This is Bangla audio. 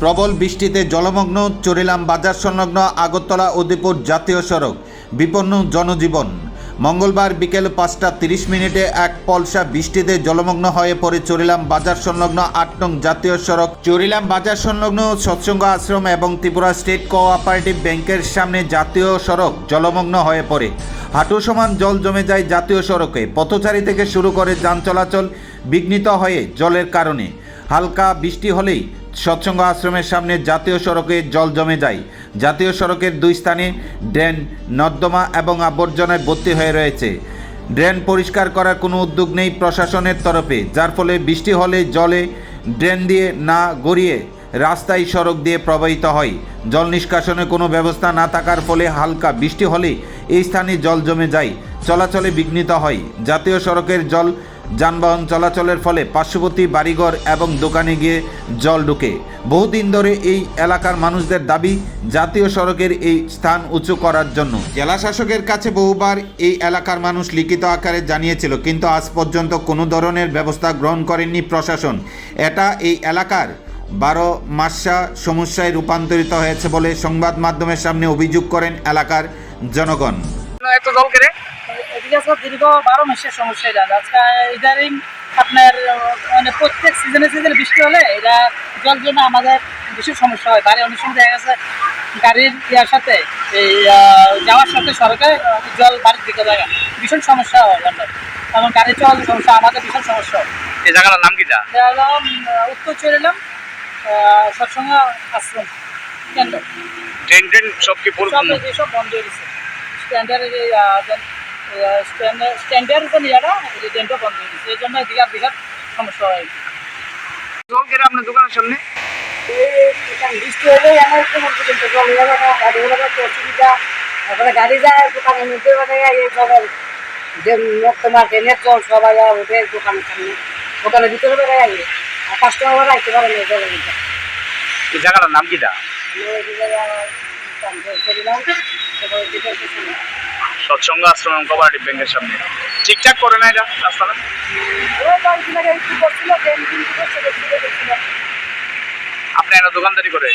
প্রবল বৃষ্টিতে জলমগ্ন চরিলাম বাজার সংলগ্ন আগরতলা উদয়পুর জাতীয় সড়ক। বিপন্ন জনজীবন। মঙ্গলবার বিকেল পাঁচটা তিরিশ মিনিটে এক পলসা বৃষ্টিতে জলমগ্ন হয়ে পড়ে চরিলাম বাজার সংলগ্ন আট নং জাতীয় সড়ক। চরিলাম বাজার সংলগ্ন সৎসঙ্গ আশ্রম এবং ত্রিপুরা স্টেট কোঅপারেটিভ ব্যাংকের সামনে জাতীয় সড়ক জলমগ্ন হয়ে পড়ে। হাঁটু সমান জল জমে যায় জাতীয় সড়কে। পথচারী থেকে শুরু করে যান চলাচল বিঘ্নিত হয়ে জলের কারণে। হালকা বৃষ্টি হলেই সৎসঙ্গ আশ্রমের সামনে জাতীয় সড়কে জল জমে যায়। জাতীয় সড়কের দুই স্থানে ড্রেন, নর্দমা এবং আবর্জনায় ভর্তি হয়ে রয়েছে। ড্রেন পরিষ্কার করার কোনো উদ্যোগ নেই প্রশাসনের তরফে, যার ফলে বৃষ্টি হলে জলে ড্রেন দিয়ে না গড়িয়ে রাস্তায় সড়ক দিয়ে প্রবাহিত হয়। জল নিষ্কাশনের কোনো ব্যবস্থা না থাকার ফলে হালকা বৃষ্টি হলে এই স্থানে জল জমে যায়, চলাচলে বিঘ্নিত হয়। জাতীয় সড়কের জল যানবাহন চলাচলের ফলে পার্শ্ববর্তী বাড়িঘর এবং দোকানে গিয়ে জল ঢুকে। বহুদিন ধরে এই এলাকার মানুষদের দাবি, জাতীয় সড়কের এই স্থান উঁচু করার জন্য। জেলা শাসকের কাছে বহুবার এই এলাকার মানুষ লিখিত আকারে জানিয়েছিল, কিন্তু আজ পর্যন্ত কোনো ধরনের ব্যবস্থা গ্রহণ করেননি প্রশাসন। এটা এই এলাকার বারো মাসা সমস্যায় রূপান্তরিত হয়েছে বলে সংবাদ মাধ্যমের সামনে অভিযোগ করেন এলাকার জনগণ। এত জল কেড়ে এদিকে সব দীর্ঘ বারো মাসের সমস্যা এটা। আজকে ইদারিং আপনার মানে প্রত্যেক সিজনে সিজনে বৃষ্টি হলে এটা জল জন্য আমাদের ভীষণ সমস্যা হয়। বাড়ি অনেক সময় দেখা গেছে গাড়ির ইয়ার সাথে এই যাওয়ার সাথে সড়কে জল বাড়ির দিকে যায় ভীষণ সমস্যা হয় আমাদের। এবং গাড়ি চলার সমস্যা আমাদের ভীষণ সমস্যা হয়। এই জায়গাটার নাম কিটা? গেলাম উত্তর চলে এলাম সৎসঙ্গ আশ্রম কেন্দ্র। ড্রেন ড্রেন সব কি এই সব বন্ধ হয়ে গেছে। স্ট্যান্ডার্ড স্ট্যান্ডার্ড যে ইয়াটা এই বন্ধ হয়ে জন্য আর বিরাট সমস্যা হয় জল কেড়ে আপনার একটু জল গাড়ি ঘোড়া তো অসুবিধা তারপরে গাড়ি যায় দোকানের মধ্যে যে তোমার ট্রেনের জল সবাই উঠে দোকানের সামনে দোকানের ভিতরে বেড়ে জায়গাটার নাম কিটা সৎসঙ্গ আশ্রম এবং কোপারেটিভ ব্যাংকের সামনে। ঠিকঠাক করে না এটা রাস্তাটা? আপনি একটা দোকানদারি করে